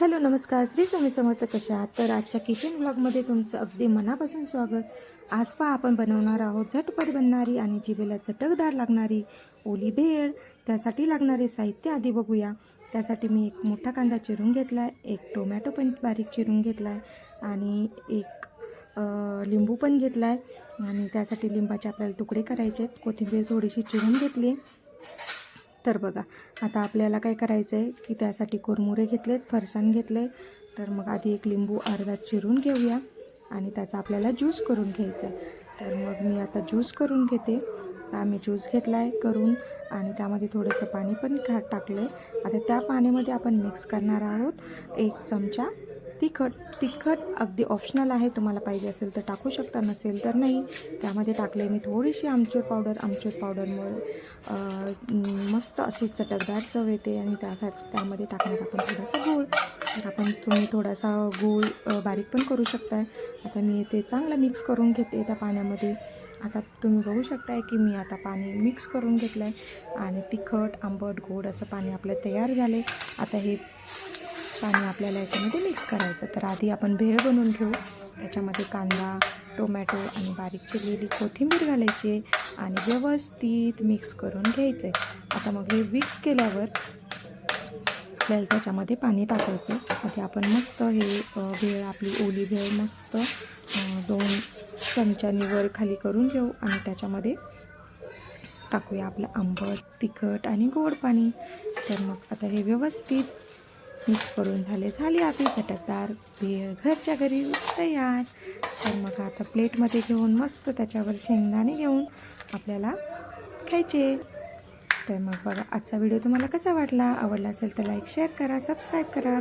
Hello नमस्कार. श्री स्वामी समर्थ कशा आहात तर आजच्या किचन ब्लॉगमध्ये तुमचं अगदी मनापासून स्वागत. आज पहा आपण बनवणार आहोत झटपट बनणारी आणि जिभेला चटकदार लागणारी ओली भेळ. त्यासाठी लागणारे साहित्य आधी बघूया. त्यासाठी मी एक मोठा कांदा चिरून घेतला आहे एक टोमॅटो पण बारीक चिरून घेतला आहे आणि एक लिंबू पण घेतला आहे आणि त्यासाठी लिंबाचे आपल्याला तुकडे करायचे आहेत. कोथिंबीर थोडीशी चिरून घेतली. आहे तर बघा आता आपल्याला काय करायचं आहे की त्यासाठी कुरमुरे घेतलेत फरसाण घेतले तर मग आधी एक लिंबू अर्धा चिरून घेऊया आणि त्याचा आपल्याला ज्यूस करून घ्यायचा आहे तर मग मी आता ज्यूस करून घेते. आम्ही ज्यूस घेतला आहे करून आणि त्यामध्ये थोडंसं पाणी पण खा टाकलं आहे आता त्या पाण्यामध्ये आपण मिक्स करणार आहोत एक चमचा तिखट तिखट अगदी ऑप्शनल आहे. तुम्हाला पाहिजे असेल तर टाकू शकता नसेल तर नाही. त्यामध्ये टाकले मी थोडीशी आमचूर पावडर आमचूर पावडरमुळे मस्त अशी चटकदार चव येते आणि त्यासाठी त्यामध्ये टाकण्यात आपण थोडासा गूळ. तर आपण तुम्ही थोडासा गूळ बारीक पण करू शकताय. आता मी ते चांगलं मिक्स करून घेते त्या पाण्यामध्ये. आता तुम्ही बघू शकताय की मी आता पाणी मिक्स करून घेतलं आहे आणि तिखट आंबट गोड असं पाणी आपलं तयार झाले आता हे पाणी आपल्याला याच्यामध्ये मिक्स करायचं. तर आधी आपण भेळ बनवून घेऊ. त्याच्यामध्ये कांदा टोमॅटो आणि बारीक चिरलेली कोथिंबीर घालायची आणि व्यवस्थित मिक्स करून घ्यायचं. आता मग हे मिक्स केल्यावर आपल्याला त्याच्यामध्ये पाणी टाकायचं. आधी आपण मस्त हे भेळ आपली ओली भेळ मस्त दोन चमच्यानी वर खाली करून घेऊ आणि त्याच्यामध्ये टाकूया आपलं आंबट तिखट आणि गोड पाणी. तर मग आता हे व्यवस्थित मिक्स करून झाले. झाली आपली चटकदार. भेळ घरच्या घरी तयार. तर मग आता प्लेटमध्ये घेऊन मस्त त्याच्यावर शेंगदाणे घेऊन आपल्याला खायचे. तर मग बघा आजचा व्हिडिओ तुम्हाला कसा वाटला? आवडला असेल तर लाईक शेअर करा सबस्क्राईब करा.